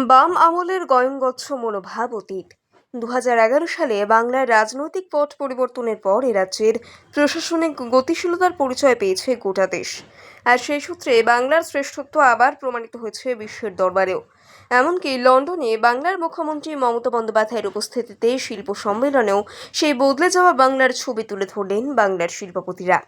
বাম আমলের গয়ঙ্গচ্ছ মনোভাব অতীত। দু হাজার এগারো সালে বাংলার রাজনৈতিক পট পরিবর্তনের পর এ রাজ্যের প্রশাসনিক গতিশীলতার পরিচয় পেয়েছে গোটা দেশ। আর সেই সূত্রে বাংলার শ্রেষ্ঠত্ব আবার প্রমাণিত হয়েছে বিশ্বের দরবারেও। এমনকি লন্ডনে বাংলার মুখ্যমন্ত্রী মমতা বন্দ্যোপাধ্যায়ের উপস্থিতিতে শিল্প সম্মেলনেও সেই বদলে যাওয়া বাংলার ছবি তুলে ধরলেন বাংলার শিল্পপতিরা।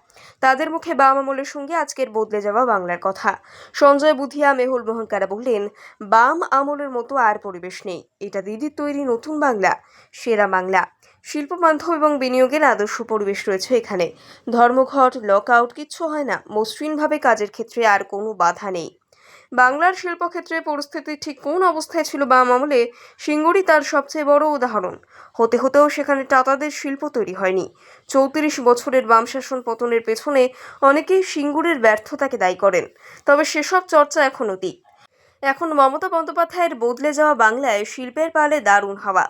তাদের মুখে বাম আমলের সঙ্গে আজকের বদলে যাওয়া বাংলার কথা। সঞ্জয় বুধিয়া, মেহুল মোহনকারা বললেন, বাম আমলের মতো আর পরিবেশ নেই। এটা দিদির তৈরি নতুন বাংলা, সেরা বাংলা। শিল্প বান্ধব এবং বিনিয়োগের আদর্শ পরিবেশ রয়েছে এখানে। ধর্মঘট, লক আউট কিচ্ছু হয় না। মসৃণভাবে কাজের ক্ষেত্রে আর কোনো বাধা নেই। বাংলার শিল্পক্ষেত্রে পরিস্থিতি ঠিক কোন অবস্থায় ছিল বাম আমলে, সিঙ্গুরি তার সবচেয়ে বড় উদাহরণ। হতে হতেও সেখানে টাতাদের শিল্প তৈরি হয়নি। চৌত্রিশ বছরের বাম শাসন পতনের পেছনে অনেকেই সিঙ্গুরের ব্যর্থতাকে দায়ী করেন, তবে সেসব চর্চা এখন অতীত এখন মমতা বন্দ্যোপাধ্যায়ের বদলে যাওয়া বাংলায় শিল্পের পালে দারুণ হাওয়া।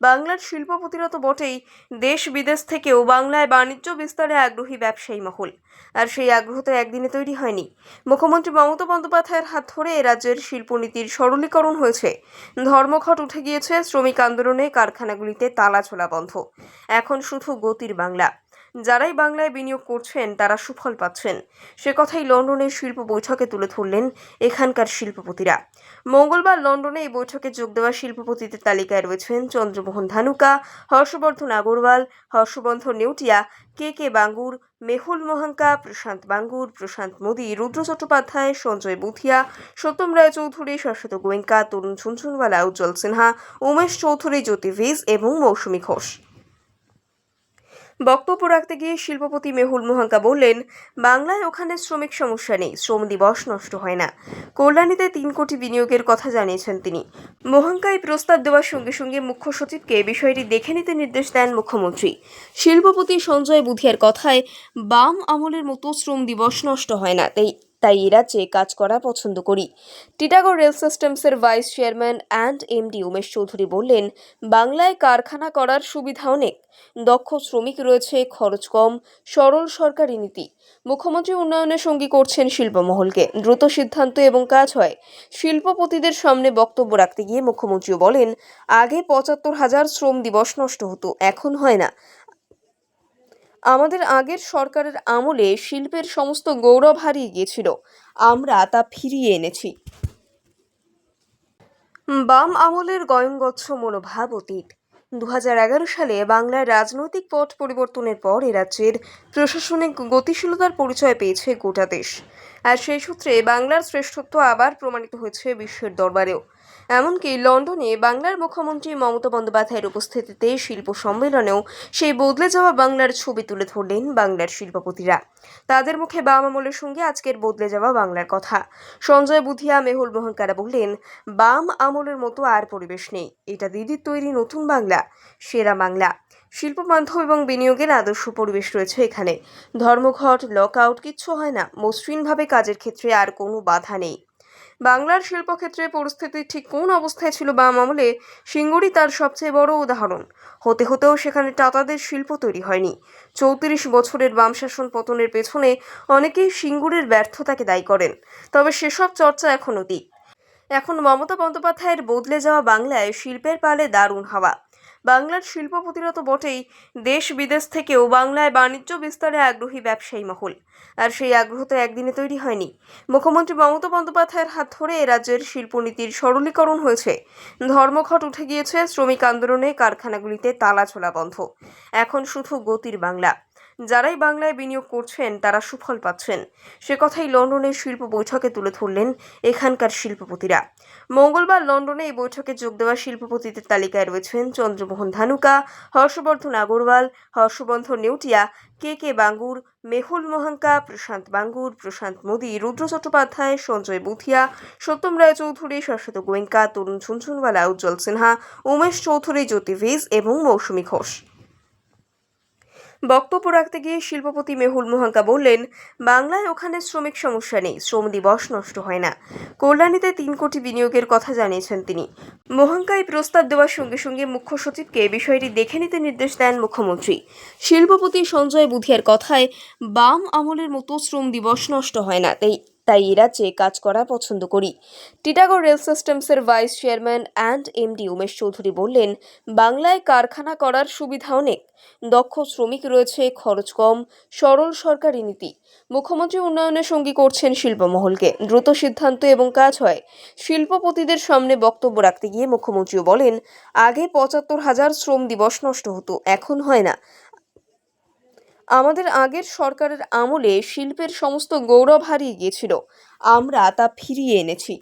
বাংলার শিল্পপতিরা তো বটেই দেশ বিদেশ থেকেও বাংলায় বাণিজ্য বিস্তারে আগ্রহী ব্যবসায়ী মহল। আর সেই আগ্রহ তো একদিনে তৈরি হয়নি। মুখ্যমন্ত্রী মমতা বন্দ্যোপাধ্যায়ের হাত ধরে রাজ্যের শিল্পনীতির সরলীকরণ হয়েছে। ধর্মঘট উঠে গিয়েছে, শ্রমিক আন্দোলনে কারখানাগুলিতে তালা ছোলা বন্ধ। এখন শুধু গতির বাংলা। যারাই বাংলায় বিনিয়োগ করছেন, তারা সুফল পাচ্ছেন। সে কথাই লন্ডনের শিল্প বৈঠকে তুলে ধরলেন এখানকার শিল্পপতিরা। মঙ্গলবার লন্ডনে এই বৈঠকে যোগ দেওয়া শিল্পপতিদের তালিকায় রয়েছেন চন্দ্রমোহন ধানুকা, হর্ষবর্ধন আগরওয়াল, হর্ষবর্ধন নেউটিয়া, কে কে বাঙ্গুর, মেহুল মোহাঙ্কা, প্রশান্ত বাঙ্গুর, প্রশান্ত মোদী, রুদ্র চট্টোপাধ্যায়, সঞ্জয় বুথিয়া, সত্যম রায় চৌধুরী শাশ্বত গোয়েঙ্কা, তরুণ ঝুনঝুনওয়ালা, উজ্জ্বল সিনহা, উমেশ চৌধুরী, জ্যোতি ভিজ এবং মৌসুমী ঘোষ। বক্তব্য রাখতে গিয়ে শিল্পপতি মেহুল মোহাঙ্কা বললেন, বাংলায় ওখানে শ্রমিক সমস্যা নেই, শ্রম দিবস নষ্ট হয় না। কল্যাণীতে তিন কোটি বিনিয়োগের কথা জানিয়েছেন তিনি। মোহাঙ্কা এই প্রস্তাব দেওয়ার সঙ্গে সঙ্গে মুখ্য সচিবকে বিষয়টি দেখে নিতে নির্দেশ দেন মুখ্যমন্ত্রী। শিল্পপতি সঞ্জয় বুধিয়ার কথায়, বাম আমলের মতো শ্রম দিবস নষ্ট হয় না, তাই তাই এ রাজ্যে কাজ করা পছন্দ করি। Titagarh rail সিস্টেমসের vice chairman and MD Umesh Chowdhury বললেন, বাংলায় কারখানা করার সুবিধা অনেক। দক্ষ শ্রমিক রয়েছে, খরচ কম, সরল সরকারি নীতি। মুখ্যমন্ত্রী উন্নয়নের সঙ্গী করছেন শিল্পমহলকে। দ্রুত সিদ্ধান্ত এবং কাজ হয়। শিল্পপতিদের সামনে বক্তব্য রাখতে গিয়ে মুখ্যমন্ত্রীও বলেন, আগে পঁচাত্তর হাজার শ্রম দিবস নষ্ট হতো, এখন হয় না। আমাদের আগের সরকারের আমলে শিল্পের সমস্ত গৌরব হারিয়ে গিয়েছিল। আমরা তা ফিরিয়ে এনেছি। বাম আমলের গয়ঙ্গচ্ছ মনোভাব অতীত। দু হাজার এগারো সালে বাংলার রাজনৈতিক পট পরিবর্তনের পর এ রাজ্যের প্রশাসনিক গতিশীলতার পরিচয় পেয়েছে গোটা দেশ। আর সেই সূত্রে বাংলার শ্রেষ্ঠত্ব আবার প্রমাণিত হয়েছে বিশ্বের দরবারেও। এমনকি লন্ডনে বাংলার মুখ্যমন্ত্রী মমতা বন্দ্যোপাধ্যায়ের উপস্থিতিতে শিল্প সম্মেলনেও সেই বদলে যাওয়া বাংলার ছবি তুলে ধরলেন বাংলার শিল্পপতিরা। তাদের মুখে বাম আমলের সঙ্গে আজকের বদলে যাওয়া বাংলার কথা। সঞ্জয় বুধিয়া, মেহুল মোহনকারা বললেন, বাম আমলের মতো আর পরিবেশ নেই। এটা দিদির তৈরি নতুন বাংলা, সেরা বাংলা। শিল্প বান্ধব এবং বিনিয়োগের আদর্শ পরিবেশ রয়েছে এখানে। ধর্মঘট লক আউট কিচ্ছু হয় না। মসৃণভাবে কাজের ক্ষেত্রে আর কোনো বাধা নেই। বাংলার শিল্পক্ষেত্রে পরিস্থিতি ঠিক কোন অবস্থায় ছিল বাম আমলে সিঙ্গুরি তার সবচেয়ে বড় উদাহরণ। হতে হতেও সেখানে টাতাদের শিল্প তৈরি হয়নি। চৌত্রিশ বছরের বাম শাসন পতনের পেছনে অনেকেই সিঙ্গুরের ব্যর্থতাকে দায়ী করেন, তবে সেসব চর্চা এখন অতীত। এখন মমতা বন্দ্যোপাধ্যায়ের বদলে যাওয়া বাংলায় শিল্পের পালে দারুণ হাওয়া। বাংলার শিল্প প্রতিরত বটেই দেশ বিদেশ থেকেও বাংলায় বাণিজ্য বিস্তারে আগ্রহী ব্যবসায়ী মহল। আর সেই আগ্রহ তো একদিনে তৈরি হয়নি। মুখ্যমন্ত্রী মমতা বন্দ্যোপাধ্যায়ের হাত ধরে রাজ্যের শিল্পনীতির সরলীকরণ হয়েছে। ধর্মঘট উঠে গিয়েছে, শ্রমিক আন্দোলনে কারখানাগুলিতে তালা ছোলা বন্ধ। এখন শুধু গতির বাংলা। যারাই বাংলায় বিনিয়োগ করছেন, তারা সুফল পাচ্ছেন। সে কথাই লন্ডনের শিল্প বৈঠকে তুলে ধরলেন এখানকার শিল্পপতিরা। মঙ্গলবার লন্ডনে এই বৈঠকে যোগ দেওয়া শিল্পপতিদের তালিকায় রয়েছেন চন্দ্রমোহন ধানুকা, হর্ষবর্ধন আগরওয়াল, হর্ষবর্ধন নেউটিয়া, কে কে বাঙ্গুর, মেহুল মোহাঙ্কা, প্রশান্ত বাঙ্গুর, প্রশান্ত মোদী, রুদ্র চট্টোপাধ্যায়, সঞ্জয় বুথিয়া, সত্যম রায় চৌধুরী, শাশ্বত গোয়েঙ্কা, তরুণ ঝুনঝুনওয়ালা, উজ্জ্বল সিনহা, উমেশ চৌধুরী, জ্যোতি ভিজ এবং মৌসুমী ঘোষ। বক্তব্য রাখতে গিয়ে শিল্পপতি মেহুল মোহাঙ্কা বললেন, বাংলায় ওখানে শ্রমিক সমস্যা নেই, শ্রম দিবস নষ্ট হয় না। কল্যাণীতে তিন কোটি বিনিয়োগের কথা জানিয়েছেন তিনি। মোহাঙ্কা এই প্রস্তাব দেওয়ার সঙ্গে সঙ্গে মুখ্য সচিবকে বিষয়টি দেখে নিতে নির্দেশ দেন মুখ্যমন্ত্রী। শিল্পপতি সঞ্জয় বুধিয়ার কথায়, বাম আমলের মতো শ্রম দিবস নষ্ট হয় না, তাই তাই এ রাজ্যে কাজ করা পছন্দ করি। Titagarh rail সিস্টেমসের vice chairman and MD Umesh Chowdhury বললেন, বাংলায় কারখানা করার সুবিধা অনেক। দক্ষ শ্রমিক রয়েছে, খরচ কম, সরল সরকারি নীতি। মুখ্যমন্ত্রী উন্নয়নের সঙ্গী করছেন শিল্পমহলকে। দ্রুত সিদ্ধান্ত এবং কাজ হয়। শিল্পপতিদের সামনে বক্তব্য রাখতে গিয়ে মুখ্যমন্ত্রীও বলেন, আগে পঁচাত্তর হাজার শ্রম দিবস নষ্ট হতো, এখন হয় না। আমাদের আগের সরকারের আমলে শিল্পের সমস্ত গৌরব হারিয়ে গিয়েছিল। আমরা তা ফিরিয়ে এনেছি।